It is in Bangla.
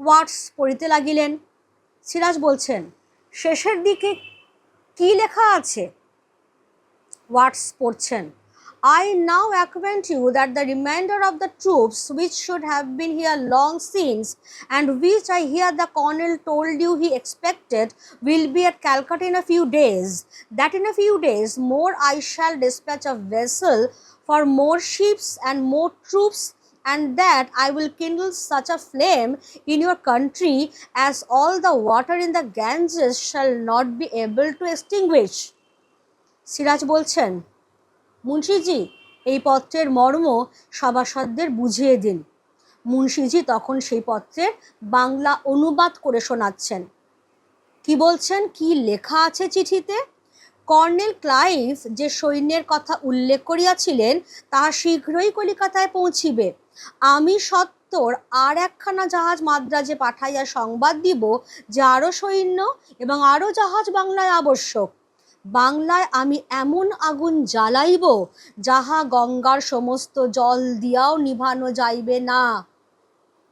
ওয়ার্ডস পড়িতে লাগিলেন। সিরাজ বলছেন, শেষের দিকে কি লেখা আছে? ওয়ার্ডস পড়ছেন, I now acquaint you that the reminder of the troops which should have been here long since and which I hear the colonel told you he expected will be at Calcutta in a few days. That in a few days more I shall dispatch of vessel for more ships and more troops and that I will kindle such a flame in your country as all the water in the Ganges shall not be able to extinguish. Siraj বলছেন মুন্সিজি এই পত্রের মর্ম সভাসদদের বুঝিয়ে দিন মুন্সিজি তখন সেই পত্রের বাংলা অনুবাদ করে শোনাচ্ছেন কি বলছেন কি লেখা আছে চিঠিতে কর্নেল ক্লাইভ যে সৈন্যের কথা উল্লেখ করিয়াছিলেন তাহা শীঘ্রই কলিকাতায় পৌঁছিবে। আমি সত্তর আর একখানা জাহাজ মাদ্রাজে পাঠাইয়া সংবাদ দিব যে আরও সৈন্য এবং আরও জাহাজ বাংলায় আবশ্যক। বাংলায় আমি এমন আগুন জ্বালাইব, যাহা গঙ্গার সমস্ত জল দিয়াও নিভানো যাইবে না।